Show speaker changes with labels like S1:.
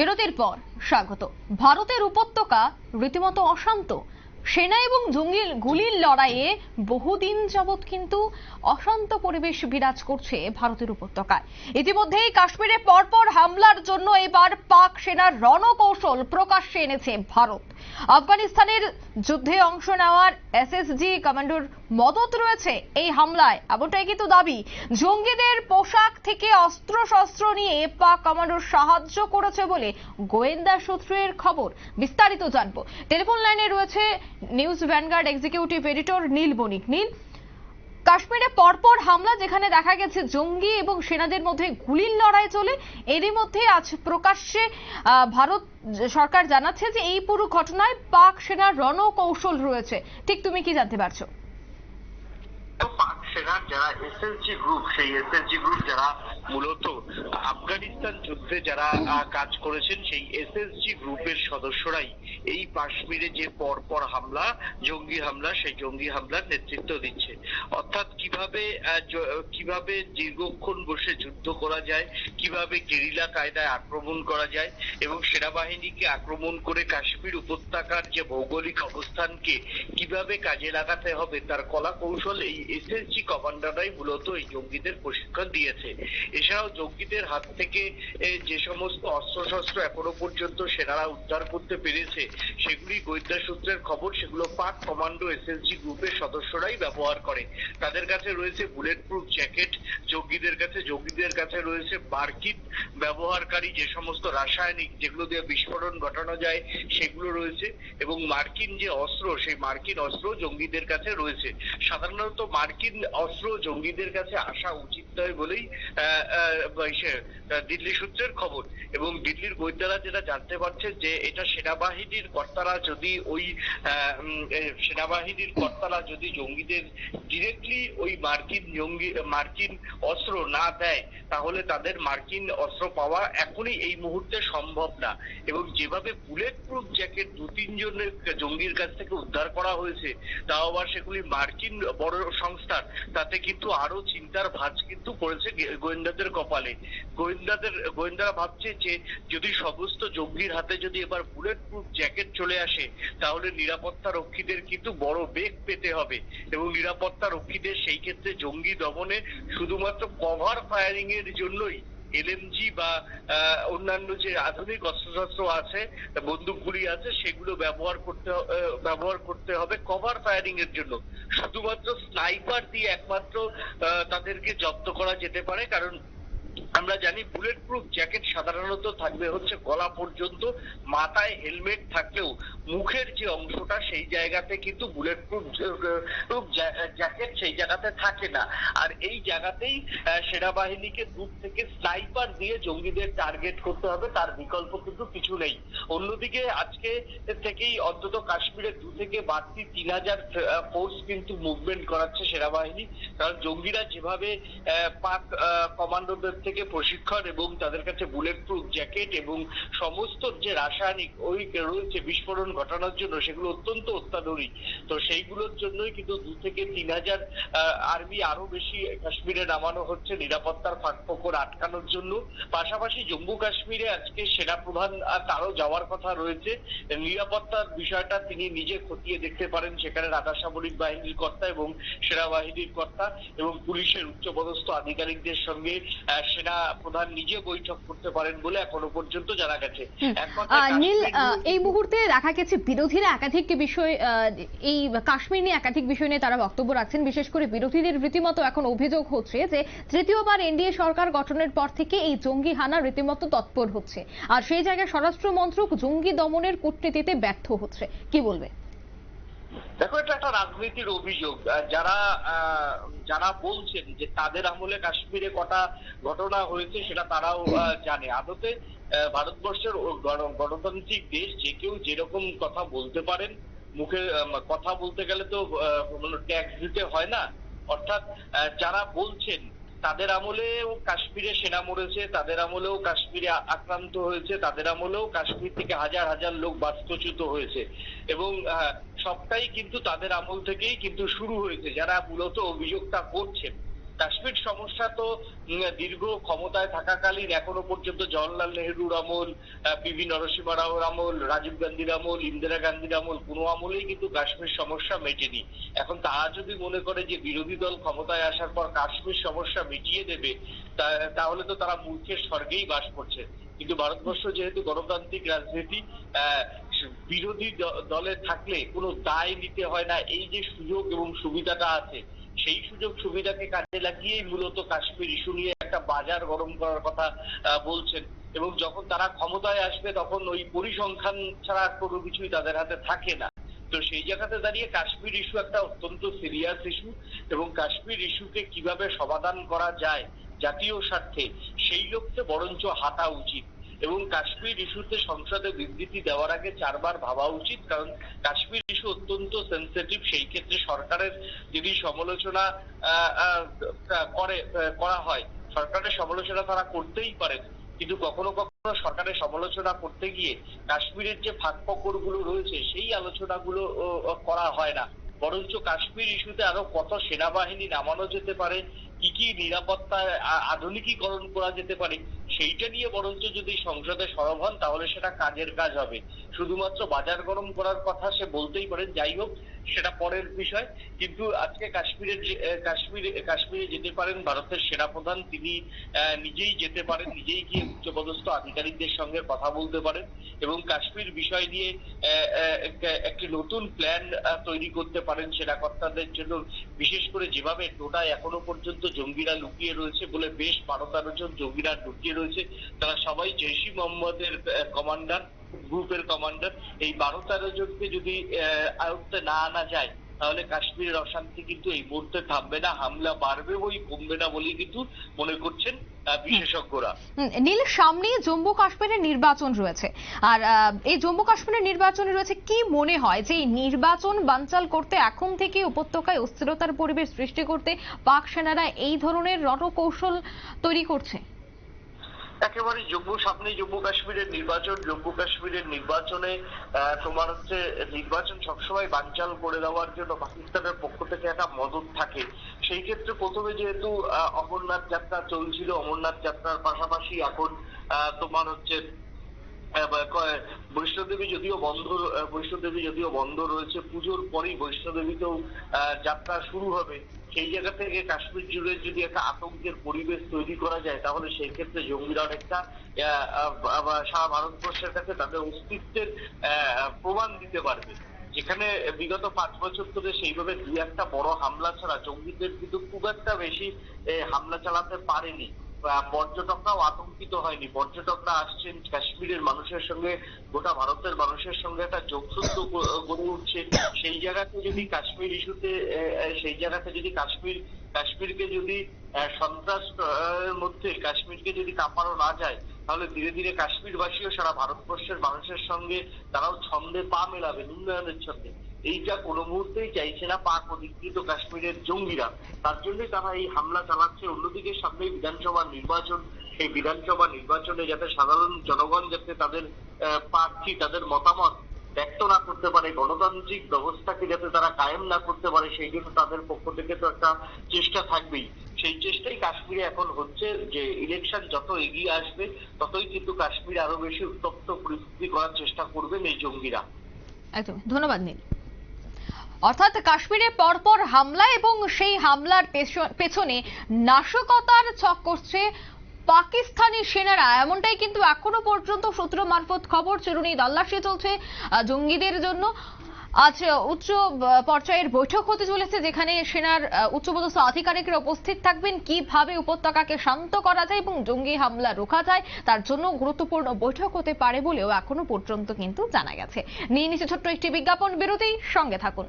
S1: বিরতির পর স্বাগত। ভারতের উপত্যকা রীতিমতো অশান্ত। সেনা এবং জঙ্গি গুলির লড়াইয়ে বহুদিন যাবৎ কিন্তু অশান্ত পরিবেশ বিরাজ করছে ভারতের উপত্যকায়। ইতিমধ্যেই কাশ্মীরে পরপর হামলার জন্য এবার পাক সেনার রণকৌশল প্রকাশ্যে এনেছে ভারত। আফগানিস্তানের যুদ্ধে অংশ নেওয়ার এসএসজি কমান্ডোর মদত রয়েছে এই হামলায়। এমনটাই কিন্তু দাবি। জঙ্গিদের পোশাক থেকে অস্ত্র শস্ত্র নিয়ে পাক কমান্ডোর সাহায্য করেছে বলে গোয়েন্দা সূত্রের খবর। বিস্তারিত জানব। টেলিফোন লাইনে রয়েছে news vanguard executive editor Neel Banik. Neel কাশ্মীরে পরপর হামলা যেখানে দেখা গেছে, জঙ্গি এবং সেনাদের মধ্যে গুলির লড়াই চলে। এরই মধ্যে আজ প্রকাশ্যে ভারত সরকার জানাচ্ছে যে এই পুরো ঘটনায় পাক সেনার রণকৌশল রয়েছে। ঠিক তুমি কি জানতে পারছ?
S2: যারা এসএসজি গ্রুপ সেই এসএসজি গ্রুপ যারা মূলত আফগানিস্তান যুদ্ধে যারা কাজ করেছেন, সেই এসএসজি গ্রুপের সদস্যরাই এই কাশ্মীরে যে পরপর হামলা, জঙ্গি হামলা, সেই জঙ্গি হামলার নেতৃত্ব দিচ্ছে। অর্থাৎ কীভাবে কীভাবে দীর্ঘক্ষণ বসে যুদ্ধ করা যায়, কীভাবে গেরিলা কায়দায় আক্রমণ করা যায়, এবং সেনাবাহিনীকে আক্রমণ করে কাশ্মীর উপত্যকার যে ভৌগোলিক অবস্থানকে কীভাবে কাজে লাগাতে হবে, তার কলা কৌশল এই এসএসজি কমান্ডাররাই মূলত এই জঙ্গিদের প্রশিক্ষণ দিয়েছে। এছাড়াও জঙ্গিদের হাত থেকে যে সমস্ত অস্ত্রশস্ত্র এখনও পর্যন্ত সেনারা উদ্ধার করতে পেরেছে, সেগুলি গোয়েন্দা সূত্রের খবর, সেগুলো পাক কমান্ডো এসএসজি গ্রুপের সদস্যরাই ব্যবহার করে। তাদের কাছে রয়েছে বুলেট প্রুফ জ্যাকেট, জঙ্গিদের কাছে জঙ্গিদের কাছে রয়েছে মার্কিন ব্যবহারকারী যে সমস্ত রাসায়নিক যেগুলো দিয়ে বিস্ফোরণ ঘটানো যায়, সেগুলো রয়েছে। এবং মার্কিন যে অস্ত্র, সেই মার্কিন অস্ত্র জঙ্গিদের কাছে রয়েছে। সাধারণত মার্কিন অস্ত্র জঙ্গিদের কাছে আসা উচিত নয় বলেই দিল্লি সূত্রের খবর। এবং দিল্লির গোয়েন্দারা যেটা জানতে পারছেন যে এটা সেনাবাহিনীর কর্তারা যদি ওই সেনাবাহিনীর কর্তারা যদি জঙ্গিদের ডিরেক্টলি ওই মার্কিন জঙ্গি, মার্কিন অস্ত্র না দেয়, তাহলে তাদের মার্কিন অস্ত্র পাওয়া এখনই এই মুহূর্তে সম্ভব না। এবং যেভাবে বুলেট প্রুফ জ্যাকেট দু তিনজনের জঙ্গির কাছ থেকে উদ্ধার করা হয়েছে, তাও আবার সেগুলি মার্কিন বড় সংস্থার তাতে কিন্তু আরও চিন্তার ভাঁজ কিন্তু পড়েছে গোয়েন্দাদের কপালে। গোয়েন্দাদের, গোয়েন্দারা ভাবছে যে, যদি সমস্ত জঙ্গির হাতে যদি এবার বুলেট প্রুফ জ্যাকেট চলে আসে, তাহলে নিরাপত্তা রক্ষীদের কিন্তু বড় বেগ পেতে হবে। এবং নিরাপত্তা রক্ষীদের সেই ক্ষেত্রে জঙ্গি দমনে শুধুমাত্র কভার ফায়ারিং এর জন্যই এলএমজি বা অন্যান্য যে আধুনিক অস্ত্রশস্ত্র আছে, বন্দুকগুলি আছে, সেগুলো ব্যবহার করতে ব্যবহার করতে হবে কভার ফায়ারিং এর জন্য। শুধুমাত্র স্নাইপার দিয়ে একমাত্র তাদেরকে জব্দ করা যেতে পারে, কারণ আমরা জানি বুলেট প্রুফ জ্যাকেট সাধারণত থাকবে হচ্ছে গলা পর্যন্ত, মাথায় হেলমেট থাকলেও মুখের যে অংশটা সেই জায়গাতে কিন্তু বুলেট প্রুফ জ্যাকেট সেই জায়গাতে থাকে না। আর এই জায়গাতেই সেনাবাহিনীকে দূর থেকে স্নাইপার দিয়ে জঙ্গিদের টার্গেট করতে হবে, তার বিকল্প কিন্তু কিছু নেই। অন্যদিকে আজকে থেকেই অন্তত কাশ্মীরে দু থেকে বাড়তি তিন হাজার ফোর্স কিন্তু মুভমেন্ট করাচ্ছে সেনাবাহিনী। কারণ জঙ্গিরা যেভাবে পাক কমান্ডোদের থেকে প্রশিক্ষণ এবং তাদের কাছে বুলেট প্রুফ জ্যাকেট এবং সমস্ত যে রাসায়নিক ওই রয়েছে বিস্ফোরণ ঘটানোর জন্য সেগুলো অত্যন্ত অত্যাধুনিক। তো সেইগুলোর জন্যই কিন্তু দু থেকে তিন হাজার আর্মি আরও বেশি কাশ্মীরে নামানো হচ্ছে নিরাপত্তার ফাঁকফোকর আটকানোর জন্য। পাশাপাশি জম্মু কাশ্মীরে আজকে সেনাপ্রধান আহ, তারও যাওয়ার কথা রয়েছে। নিরাপত্তার বিষয়টা তিনি নিজে খতিয়ে দেখতে পারেন সেখানে আধা সামরিক বাহিনীর কর্তা এবং সেনাবাহিনীর কর্তা এবং পুলিশের উচ্চপদস্থ আধিকারিকদের সঙ্গে আহ, সেনা প্রধান নিজে বৈঠক করতে পারেন বলে এখনও পর্যন্ত জানা গেছে।
S1: নীল এই মুহূর্তে দেখা গেছে বিরোধীরা একাধিক বিষয় এই কাশ্মীর নিয়ে একাধিক বিষয় নিয়ে তারা বক্তব্য রাখছেন। বিশেষ করে বিরোধীদের রীতিমতো এখন অভিযোগ হচ্ছে যে তৃতীয়বার এনডিএ সরকার গঠনের পর থেকে এই জঙ্গি হানা রীতিমতো তৎপর হচ্ছে। আর সেই জায়গায় স্বরাষ্ট্র মন্ত্রক জঙ্গি দমনের কূটনীতিতে ব্যর্থ হচ্ছে। কি বলবে?
S2: দেখো, এটা একটা রাজনীতির অভিযোগ। যারা যারা বলছেন যে তাদের আমলে কাশ্মীরে কটা ঘটনা হয়েছে সেটা তারাও জানে। আদতে ভারতবর্ষের গণ- গণতান্ত্রিক দেশ যে কেউ যেরকম কথা বলতে পারেন, মুখে কথা বলতে গেলে তো ট্যাক্স দিতে হয় না। অর্থাৎ যারা বলছেন তাদের আমলেও কাশ্মীরে সেনা মরেছে, তাদের আমলেও কাশ্মীরে আক্রান্ত হয়েছে, তাদের আমলেও কাশ্মীর থেকে হাজার হাজার লোক বাস্তুচ্যুত হয়েছে। এবং সবটাই কিন্তু তাদের আমল থেকেই কিন্তু শুরু হয়েছে, যারা মূলত অভিযোগটা করছেন। কাশ্মীর সমস্যা তো দীর্ঘ ক্ষমতায় থাকাকালীন এখনও পর্যন্ত জওয়াহরলাল নেহরুর আমল পিভি নরসিংহ রাওর আমল, রাজীব গান্ধীর আমল, ইন্দিরা গান্ধীর আমল, কোনো আমলেই কিন্তু কাশ্মীর সমস্যা মেটেনি। এখন তারা যদি মনে করে যে বিরোধী দল ক্ষমতায় আসার পর কাশ্মীর সমস্যা মিটিয়ে দেবে তাহলে তো তারা মূর্খের স্বর্গেই বাস করছে। কিন্তু ভারতবর্ষ যেহেতু গণতান্ত্রিক রাজনীতি বিরোধী দলে থাকলে কোনো দায় নিতে হয় না। এই যে সুযোগ এবং সুবিধাটা আছে সেই সুযোগ সুবিধাকে কাজে লাগিয়েই মূলত কাশ্মীর ইস্যু নিয়ে একটা বাজার গরম করার কথা বলছেন। এবং যখন তারা ক্ষমতায় আসবে, তখন ওই পরিসংখ্যান ছাড়া কোনো কিছুই তাদের হাতে থাকে না। তো সেই জায়গাতে দাঁড়িয়ে কাশ্মীর ইস্যু একটা অত্যন্ত সিরিয়াস ইস্যু এবং কাশ্মীর ইস্যুকে কীভাবে সমাধান করা যায় জাতীয় স্বার্থে, সেই লক্ষ্যে বরঞ্চ হাঁটা উচিত। এবং কাশ্মীর ইস্যুতে সংসদে বিবৃতি দেওয়ার আগে চারবার ভাবা উচিত, কারণ কাশ্মীর ইস্যু অত্যন্ত সেন্সিটিভ সেই ক্ষেত্রে সরকারের যদি সমালোচনা করে করা হয়, সরকারের সমালোচনা তারা করতেই পারেন। কিন্তু কখনো কখনো সরকারের সমালোচনা করতে গিয়ে কাশ্মীরের যে ফাঁকফকরগুলো রয়েছে, সেই আলোচনাগুলো করা হয় না। বরঞ্চ কাশ্মীর ইস্যুতে আরও কত সেনাবাহিনী নামানো যেতে পারে, কি কি নিরাপত্তা আধুনিকীকরণ করা যেতে পারে সেইটা নিয়ে বরঞ্চ যদি সংসদে সরব হন, তাহলে সেটা কাজের কাজ হবে। শুধুমাত্র বাজার গরম করার কথা সে বলতেই পারে যাই হোক সেটা পরের বিষয়। কিন্তু আজকে কাশ্মীরের কাশ্মীর, কাশ্মীরে যেতে পারেন ভারতের সেনা প্রধান তিনি নিজেই যেতে পারেন, নিজেই গিয়ে উচ্চপদস্থ আধিকারিকদের সঙ্গে কথা বলতে পারেন এবং কাশ্মীর বিষয় নিয়ে একটি নতুন প্ল্যান তৈরি করতে পারেন সেনাকর্তাদের জন্য। বিশেষ করে যেভাবে টোটায় এখনও পর্যন্ত জঙ্গিরা লুকিয়ে রয়েছে বলে বেশ বারো তেরো জন জঙ্গিরা লুকিয়ে রয়েছে। তারা সবাই জৈশি মোহাম্মদের কমান্ডার গ্রুপের কমান্ডার এই বারো তেরো জনকে যদি আয়ত্তে না আনা যায়, তাহলে কাশ্মীরের অশান্তি কিন্তু এই মুহূর্তে থামবে না। হামলা বাড়বে বই, কমবে না বলেই কিন্তু মনে করছেন বিশেষজ্ঞরা।
S1: নীল, সামনে জম্মু কাশ্মীরের নির্বাচন রয়েছে। আর এই জম্মু কাশ্মীরের নির্বাচনে রয়েছে কি মনে হয় যে নির্বাচন বানচাল করতে এখন থেকে উপত্যকায় অস্থিরতার পরিবেশ সৃষ্টি করতে পাক সেনারা এই ধরনের রণকৌশল তৈরি করছে?
S2: একেবারে জম্মু, সামনে জম্মু কাশ্মীরের নির্বাচন, জম্মু কাশ্মীরের নির্বাচনে তোমার হচ্ছে নির্বাচন সবসময় বানচাল করে দেওয়ার জন্য পাকিস্তানের পক্ষ থেকে একটা মদত থাকে। সেই ক্ষেত্রে প্রথমে যেহেতু অমরনাথ যাত্রা চলছিল, অমরনাথ যাত্রার পাশাপাশি এখন তোমার হচ্ছে বৈষ্ণোদেবী যদিও বন্ধ বৈষ্ণোদেবী যদিও বন্ধ রয়েছে, পুজোর পরেই বৈষ্ণোদেবীতেও যাত্রা শুরু হবে। সেই জায়গা থেকে কাশ্মীর জুড়ে যদি একটা আতঙ্কের পরিবেশ তৈরি করা যায়, তাহলে সেই ক্ষেত্রে জঙ্গিরা অনেকটা সারা ভারতবর্ষের কাছে তাদের অস্তিত্বের প্রমাণ দিতে পারবে। যেখানে বিগত পাঁচ বছর ধরে সেইভাবে দুই একটা বড় হামলা ছাড়া জঙ্গিদের কিন্তু খুব একটা বেশি হামলা চালাতে পারেনি। পর্যটকরাও আতঙ্কিত হয়নি। পর্যটকরা আসছেন কাশ্মীরের মানুষের সঙ্গে, গোটা ভারতের মানুষের সঙ্গে একটা যোগসূত্র গড়ে উঠছে। সেই জায়গাতে যদি কাশ্মীর ইস্যুতে সেই জায়গাতে যদি কাশ্মীর, কাশ্মীরকে যদি সন্ত্রাস মধ্যে কাশ্মীরকে যদি কাঁপানো না যায়, তাহলে ধীরে ধীরে কাশ্মীরবাসীও সারা ভারতবর্ষের মানুষের সঙ্গে তারাও ছন্দে পা মেলাবে উন্নয়নের ছন্দে। এইটা কোনো মুহূর্তেই চাইছে না পাক অধিকৃত কাশ্মীরের জঙ্গিরা। তার জন্যই তারা এই হামলা চালাচ্ছে। অন্যদিকে সামনে বিধানসভা নির্বাচন। সেই বিধানসভা নির্বাচনে যাতে সাধারণ জনগণ যাতে তাদের প্রার্থী, তাদের মতামত ব্যক্ত না করতে পারে, গণতান্ত্রিক ব্যবস্থাকে যাতে তারা কায়েম না করতে পারে, সেই জন্য তাদের পক্ষ থেকে তো একটা চেষ্টা থাকবেই। সেই চেষ্টাই কাশ্মীরে এখন হচ্ছে যে ইলেকশন যত এগিয়ে আসবে, ততই কিন্তু কাশ্মীর আরও বেশি উত্তপ্ত পরিস্থিতি করার চেষ্টা করবেন এই জঙ্গিরা।
S1: একদম। ধন্যবাদ, নীল। অর্থাৎ কাশ্মীরে পরপর হামলা এবং সেই হামলার পেছ- পেছনে নাশকতার ছক করছে পাকিস্তানি সেনারা। এমনটাই কিন্তু এখনও পর্যন্ত সূত্র মারফত খবর চরুনি তল্লাশি চলছে জঙ্গিদের জন্য। আজ উচ্চ পর্যায়ের বৈঠক হতে চলেছে, যেখানে সেনার উচ্চপদস্থ আধিকারিকরা উপস্থিত থাকবেন। কীভাবে উপত্যকাকে শান্ত করা যায় এবং জঙ্গি হামলা রোখা যায়, তার জন্য গুরুত্বপূর্ণ বৈঠক হতে পারে বলেও এখনও পর্যন্ত কিন্তু জানা গেছে। নিয়ে নিচে ছোট্ট একটি বিজ্ঞাপন, বিরতি, সঙ্গে থাকুন।